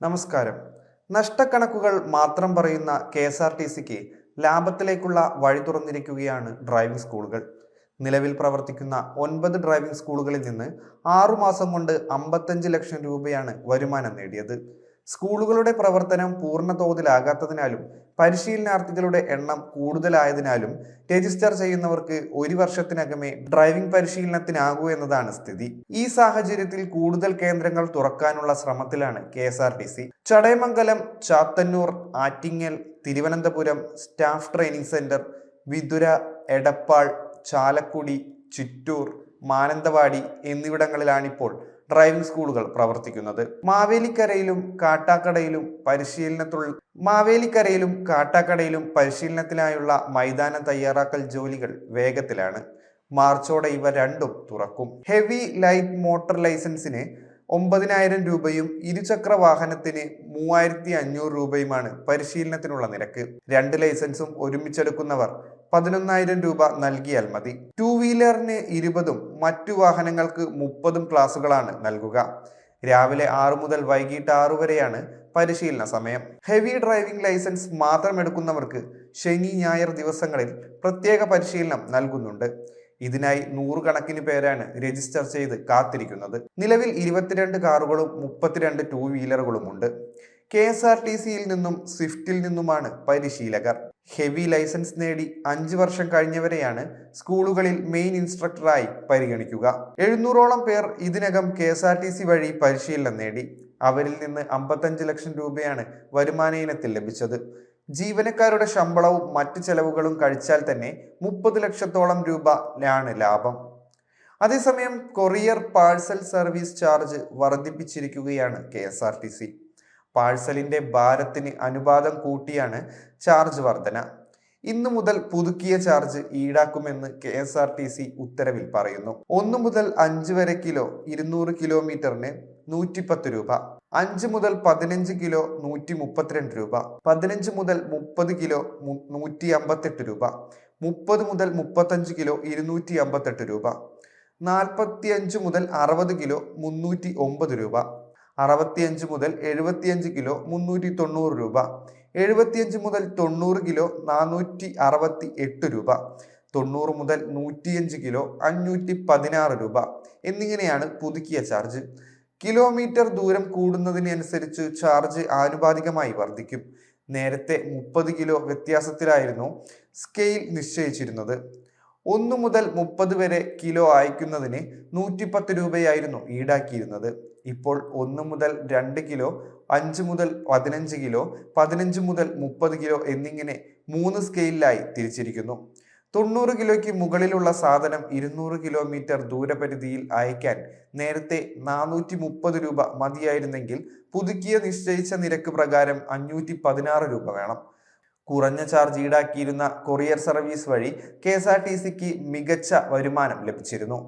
നമസ്കാരം. നഷ്ടക്കണക്കുകൾ മാത്രം പറയുന്ന കെ എസ് ആർ ടി സിക്ക് ലാഭത്തിലേക്കുള്ള വഴി തുറന്നിരിക്കുകയാണ് ഡ്രൈവിംഗ് സ്കൂളുകൾ. നിലവിൽ പ്രവർത്തിക്കുന്ന ഒൻപത് ഡ്രൈവിംഗ് സ്കൂളുകളിൽ നിന്ന് ആറുമാസം കൊണ്ട് അമ്പത്തഞ്ച് ലക്ഷം രൂപയാണ് വരുമാനം നേടിയത്. സ്കൂളുകളുടെ പ്രവർത്തനം പൂർണ തോതിലാകാത്തതിനാലും പരിശീലനാർത്ഥികളുടെ എണ്ണം കൂടുതലായതിനാലും രജിസ്റ്റർ ചെയ്യുന്നവർക്ക് ഒരു വർഷത്തിനകമേ ഡ്രൈവിംഗ് പരിശീലനത്തിനാകൂ എന്നതാണ് സ്ഥിതി. ഈ സാഹചര്യത്തിൽ കൂടുതൽ കേന്ദ്രങ്ങൾ തുറക്കാനുള്ള ശ്രമത്തിലാണ് K S R T C. Chadayamangalam Chathannoor Attingal Thiruvananthapuram staff training centre Vithura Edappal Chalakudy Chittur Mananthavady എന്നിവിടങ്ങളിലാണിപ്പോൾ driving സ്കൂളുകൾ പ്രവർത്തിക്കുന്നത്. മാവേലിക്കരയിലും കാട്ടാക്കടയിലും പരിശീലനത്തുള്ള മാവേലിക്കരയിലും കാട്ടാക്കടയിലും പരിശീലനത്തിനായുള്ള മൈതാനം തയ്യാറാക്കൽ ജോലികൾ വേഗത്തിലാണ്. മാർച്ചോടെ ഇവ രണ്ടും തുറക്കും. ഹെവി ലൈറ്റ് മോട്ടോർ ലൈസൻസിന് ഒമ്പതിനായിരം രൂപയും ഇരുചക്ര വാഹനത്തിന് മൂവായിരത്തി അഞ്ഞൂറ് രൂപയുമാണ് പരിശീലനത്തിനുള്ള നിരക്ക്. രണ്ട് ലൈസൻസും ഒരുമിച്ചെടുക്കുന്നവർ പതിനൊന്നായിരം രൂപ നൽകിയാൽ മതി. ടു വീലറിന് ഇരുപതും മറ്റു വാഹനങ്ങൾക്ക് മുപ്പതും ക്ലാസുകളാണ് നൽകുക. രാവിലെ ആറ് മുതൽ വൈകിട്ട് ആറു വരെയാണ് പരിശീലന സമയം. ഹെവി ഡ്രൈവിംഗ് ലൈസൻസ് മാത്രം എടുക്കുന്നവർക്ക് ശനി ഞായർ ദിവസങ്ങളിൽ പ്രത്യേക പരിശീലനം നൽകുന്നുണ്ട്. ഇതിനായി നൂറുകണക്കിന് പേരാണ് രജിസ്റ്റർ ചെയ്ത് കാത്തിരിക്കുന്നത്. നിലവിൽ ഇരുപത്തിരണ്ട് കാറുകളും മുപ്പത്തിരണ്ട് ടൂ വീലറുകളുമുണ്ട് കെ എസ് ആർ ടി സിയിൽ നിന്നും സ്വിഫ്റ്റിൽ നിന്നുമാണ് പരിശീലകർ. ഹെവി ലൈസൻസ് നേടി അഞ്ച് വർഷം കഴിഞ്ഞവരെയാണ് സ്കൂളുകളിൽ മെയിൻ ഇൻസ്ട്രക്ടറായി പരിഗണിക്കുക. എഴുന്നൂറോളം പേർ ഇതിനകം K S R T C വഴി പരിശീലനം നേടി. അവരിൽ നിന്ന് അമ്പത്തഞ്ച് ലക്ഷം രൂപയാണ് വരുമാന ഇനത്തിൽ ലഭിച്ചത്. ജീവനക്കാരുടെ ശമ്പളവും മറ്റു ചെലവുകളും കഴിച്ചാൽ തന്നെ മുപ്പത് ലക്ഷത്തോളം രൂപയാണ് ലാഭം. അതേസമയം courier parcel service charge വർദ്ധിപ്പിച്ചിരിക്കുകയാണ് K S R T C. പാഴ്സലിന്റെ ഭാരത്തിന് അനുപാതം കൂട്ടിയാണ് ചാർജ് വർധന. ഇന്നു മുതൽ പുതുക്കിയ charge ഈടാക്കുമെന്ന് K S R T C ഉത്തരവിൽ പറയുന്നു. ഒന്ന് മുതൽ അഞ്ച് വരെ കിലോ ഇരുന്നൂറ് കിലോമീറ്ററിന് നൂറ്റിപ്പത്ത് രൂപ. അഞ്ച് മുതൽ പതിനഞ്ച് കിലോ നൂറ്റി മുപ്പത്തിരണ്ട് രൂപ. പതിനഞ്ച് മുതൽ മുപ്പത് കിലോ നൂറ്റി അമ്പത്തെട്ട് രൂപ. മുപ്പത് മുതൽ മുപ്പത്തഞ്ച് കിലോ ഇരുന്നൂറ്റി അമ്പത്തെട്ട് രൂപ. നാൽപ്പത്തി അഞ്ച് മുതൽ അറുപത് കിലോ മുന്നൂറ്റി ഒമ്പത് രൂപ. അറുപത്തിയഞ്ച് മുതൽ എഴുപത്തിയഞ്ച് കിലോ മുന്നൂറ്റി തൊണ്ണൂറ് രൂപ. എഴുപത്തിയഞ്ച് മുതൽ തൊണ്ണൂറ് കിലോ നാനൂറ്റി അറുപത്തി എട്ട് രൂപ. തൊണ്ണൂറ് മുതൽ നൂറ്റിയഞ്ച് കിലോ അഞ്ഞൂറ്റി പതിനാറ് രൂപ. എന്നിങ്ങനെയാണ് പുതുക്കിയ ചാർജ്. കിലോമീറ്റർ ദൂരം കൂടുന്നതിനനുസരിച്ച് ചാർജ് ആനുപാതികമായി വർദ്ധിക്കും. നേരത്തെ മുപ്പത് കിലോ വ്യത്യാസത്തിലായിരുന്നു സ്കെയിൽ നിശ്ചയിച്ചിരുന്നത്. ഒന്ന് മുതൽ മുപ്പത് വരെ കിലോ അയക്കുന്നതിന് നൂറ്റിപ്പത്ത് രൂപയായിരുന്നു ഈടാക്കിയിരുന്നത്. ഇപ്പോൾ ഒന്ന് മുതൽ രണ്ട് കിലോ അഞ്ച് മുതൽ പതിനഞ്ച് കിലോ പതിനഞ്ച് മുതൽ മുപ്പത് കിലോ എന്നിങ്ങനെ മൂന്ന് സ്കെയിലായി തിരിച്ചിരിക്കുന്നു. തൊണ്ണൂറ് കിലോയ്ക്ക് മുകളിലുള്ള സാധനം ഇരുന്നൂറ് കിലോമീറ്റർ ദൂരപരിധിയിൽ അയക്കാൻ നേരത്തെ നാനൂറ്റി മുപ്പത് രൂപ മതിയായിരുന്നെങ്കിൽ പുതുക്കിയ നിശ്ചയിച്ച നിരക്ക് പ്രകാരം അഞ്ഞൂറ്റി പതിനാറ് രൂപ വേണം. കുറഞ്ഞ ചാർജ് ഈടാക്കിയിരുന്ന കൊറിയർ സർവീസ് വഴി കെ മികച്ച വരുമാനം ലഭിച്ചിരുന്നു.